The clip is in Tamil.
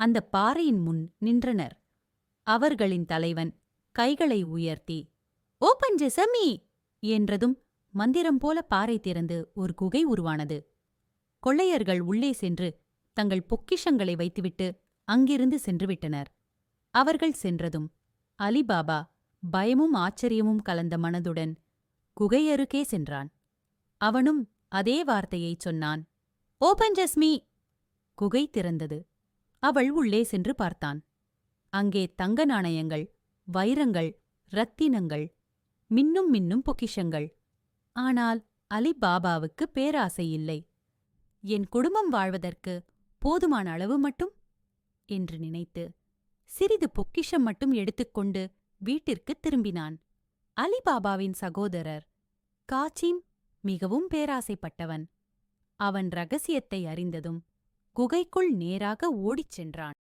அந்த பாறையின் முன் நின்றனர். அவர்களின் தலைவன் கைகளை உயர்த்தி ஓபன் ஜெசமி! என்றதும் மந்திரம் போல பாறை திறந்து ஒரு குகை உருவானது. கொள்ளையர்கள் உள்ளே சென்று தங்கள் பொக்கிஷங்களை வைத்துவிட்டு அங்கிருந்து சென்றுவிட்டனர் அவர்கள் சென்றதும் அலிபாபா பயமும் ஆச்சரியமும் கலந்த மனதுடன் குகையருகே சென்றான். அவனும் அதே வார்த்தையைச் சொன்னான் ஓபன் ஜஸ்மி! குகை திறந்தது. அவள் உள்ளே சென்று பார்த்தான். அங்கே தங்க நாணயங்கள் வைரங்கள் ரத்தினங்கள் மின்னும் மின்னும் பொக்கிஷங்கள். ஆனால் அலிபாபாவுக்கு பேராசை இல்லை. என் குடும்பம் வாழ்வதற்கு போதுமான அளவு மட்டும்? என்று நினைத்து சிறிது பொக்கிஷம் மட்டும் எடுத்துக்கொண்டு வீட்டிற்குத் திரும்பினான். அலிபாபாவின் சகோதரர் காச்சிம் மிகவும் பேராசைப்பட்டவன். அவன் ரகசியத்தை அறிந்ததும் குகைக்குள் நேராக ஓடிச் சென்றான்.